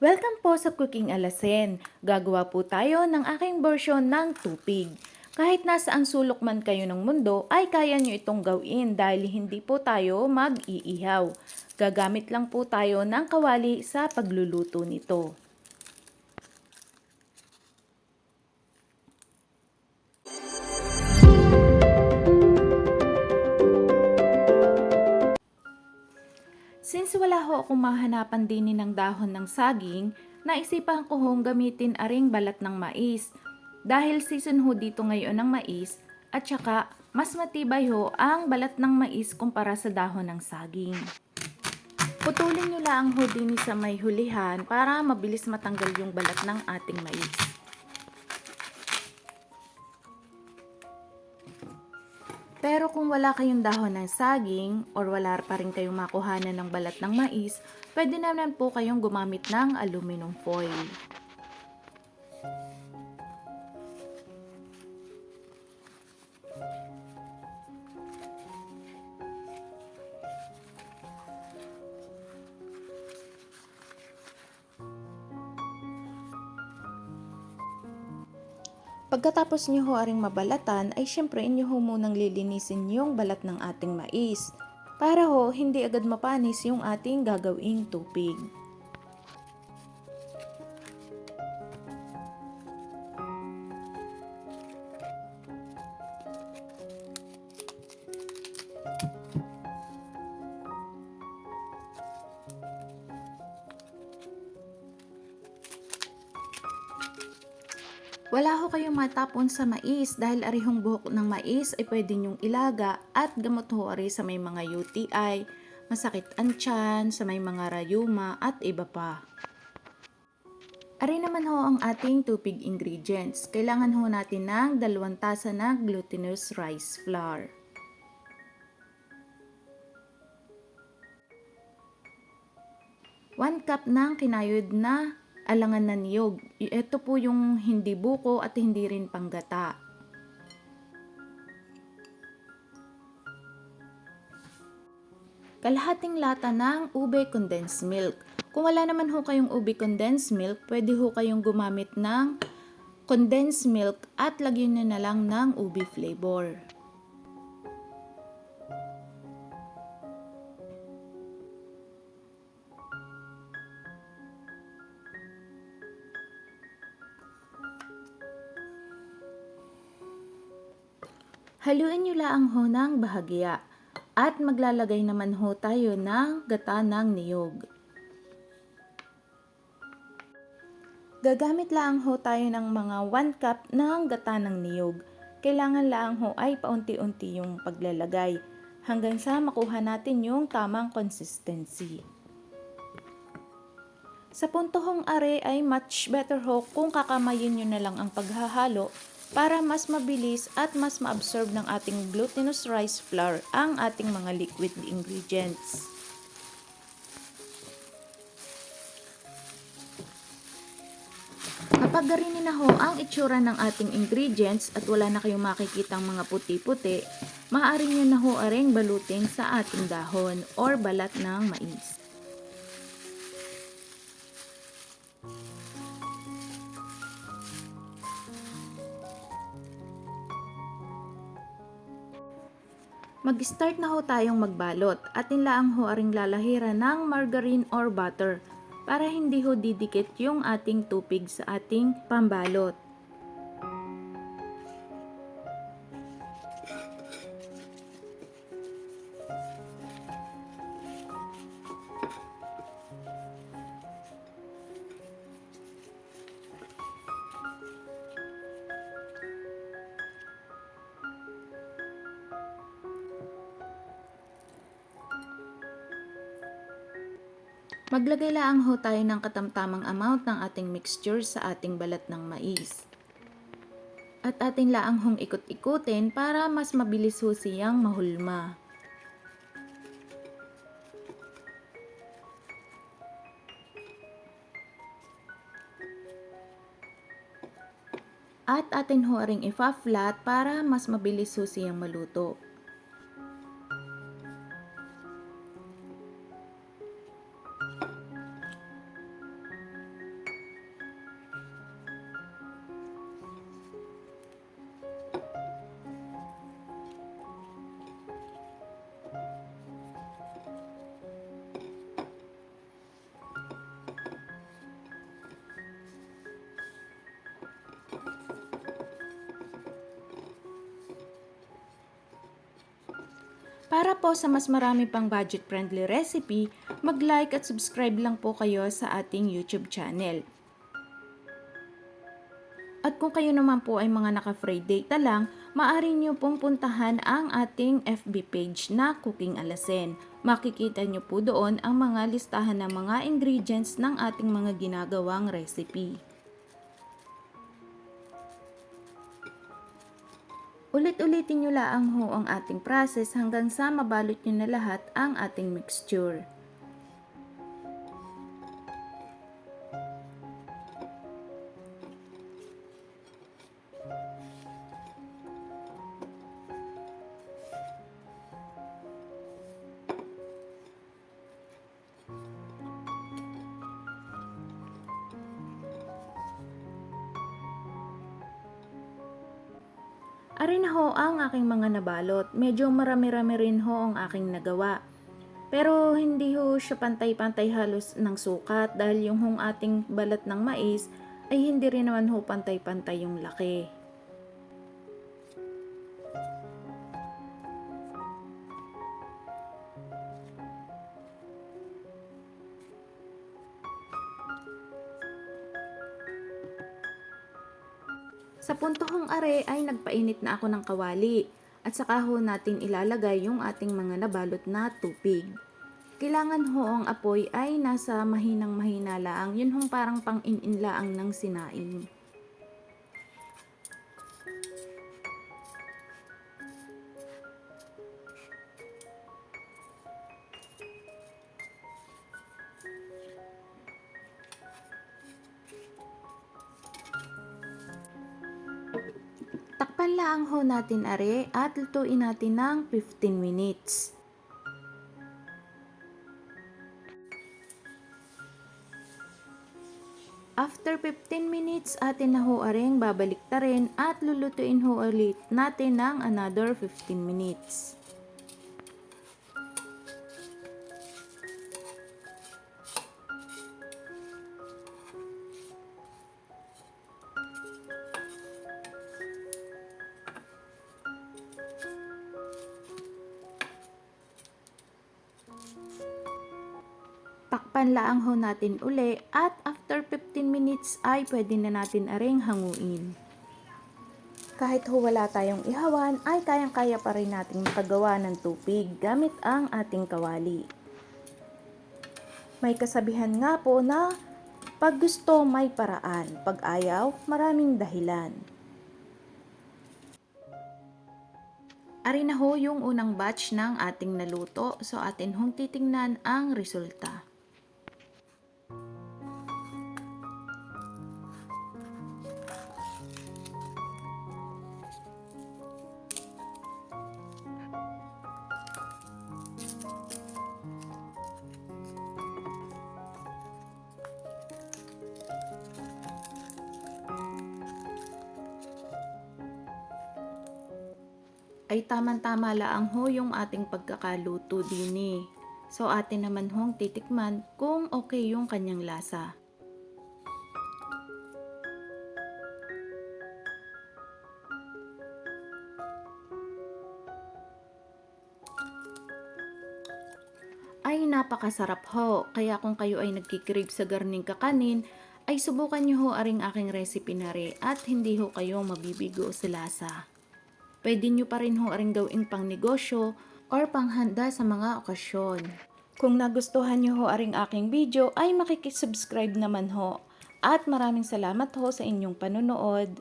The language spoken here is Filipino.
Welcome po sa Cooking Alasen. Gagawa po tayo ng aking version ng tupig. Kahit nasaan sulok man kayo ng mundo, ay kaya nyo itong gawin dahil hindi po tayo mag-iihaw. Gagamit lang po tayo ng kawali sa pagluluto nito. Wala ho akong mahanapan din ng dahon ng saging, naisipan ko hong gamitin aring balat ng mais. Dahil season ho dito ngayon ng mais, at saka mas matibay ho ang balat ng mais kumpara sa dahon ng saging. Putulin nyo lang ho din sa may hulihan para mabilis matanggal yung balat ng ating mais. Pero kung wala kayong dahon ng saging or wala pa rin kayong makuhanan ng balat ng mais, pwede naman po kayong gumamit ng aluminum foil. Pagkatapos nyo ho aring mabalatan ay syempre inyo ho munang lilinisin yung balat ng ating mais para ho hindi agad mapanis yung ating gagawing tupig. Wala ho kayong matapon sa mais dahil arihong buhok ng mais ay pwede nyong ilaga at gamot ho ari sa may mga UTI, masakit ang tiyan, sa may mga rayuma at iba pa. Ari naman ho ang ating tupig ingredients. Kailangan ho natin ng dalawang tasa ng glutinous rice flour. One cup ng kinayod na alangan na niyog. Ito po yung hindi buko at hindi rin panggata. Kalahating lata ng ube condensed milk. Kung wala naman ho kayong ube condensed milk, pwede ho kayong gumamit ng condensed milk at lagyan nyo na lang ng ube flavor. Haluin nyo lang ho ng bahagya at maglalagay naman ho tayo ng gata ng niyog. Gagamit lang ho tayo ng mga 1 cup ng gata ng niyog. Kailangan lang ho ay paunti-unti yung paglalagay hanggang sa makuha natin yung tamang consistency. Sa puntong are ay much better ho kung kakamayin nyo na lang ang paghahalo para mas mabilis at mas ma-absorb ng ating glutinous rice flour ang ating mga liquid ingredients. Kapag garinin na ho ang itsura ng ating ingredients at wala na kayong makikitang mga puti-puti, maaari nyo na ho aring balutin sa ating dahon or balat ng mais. Mag-start na ho tayong magbalot at nilaang ho aring lalahira ng margarine or butter para hindi ho didikit yung ating tupig sa ating pambalot. Maglagay lang ho tayo ng katamtamang amount ng ating mixture sa ating balat ng mais. At ating laang hong ikot-ikutin para mas mabilis ho siyang mahulma. At atin ho ring ifa-flat para mas mabilis ho siyang maluto. Para po sa mas marami pang budget-friendly recipe, mag-like at subscribe lang po kayo sa ating YouTube channel. At kung kayo naman po ay mga naka-free data lang, maaari nyo pong puntahan ang ating FB page na Cooking Alasen. Makikita nyo po doon ang mga listahan ng mga ingredients ng ating mga ginagawang recipe. Ulit-ulitin nyo laang ho ang ating process hanggang sa mabalot nyo na lahat ang ating mixture. Arin ho ang aking mga nabalot. Medyo marami-rami rin ho ang aking nagawa. Pero hindi ho siya pantay-pantay halos ng sukat dahil yung hong ating balat ng mais ay hindi rin naman ho pantay-pantay yung laki. Sa puntohong are ay nagpainit na ako ng kawali at saka ho natin ilalagay yung ating mga nabalot na tubig. Kailangan ho ang apoy ay nasa mahinang mahina laang, yun hong parang pang in-inlaang ng sinaing. Takpan lang ho natin are at lutuin natin ng 15 minutes. After 15 minutes, atin na ho areng babalik ta rin at lulutuin ho ulit natin ng another 15 minutes. Takpan laang ho natin uli at after 15 minutes ay pwede na natin aring hanguin. Kahit ho wala tayong ihawan ay kayang-kaya pa rin nating makagawa ng tupig gamit ang ating kawali. May kasabihan nga po na pag gusto may paraan, pag ayaw maraming dahilan. Ari na ho yung unang batch ng ating naluto so atin hong titingnan ang resulta. Ay tamang-tama laang ho yung ating pagkakaluto din eh. So atin naman hong titikman kung okay yung kanyang lasa. Ay napakasarap ho, kaya kung kayo ay nagkikrib sa garning kakanin, ay subukan nyo ho aring aking recipe na re at hindi ho kayo mabibigo sa lasa. Pwede nyo pa rin ho rin gawing pang negosyo or panghanda sa mga okasyon. Kung nagustuhan nyo ho aring aking video ay makikisubscribe naman ho. At maraming salamat ho sa inyong panonood.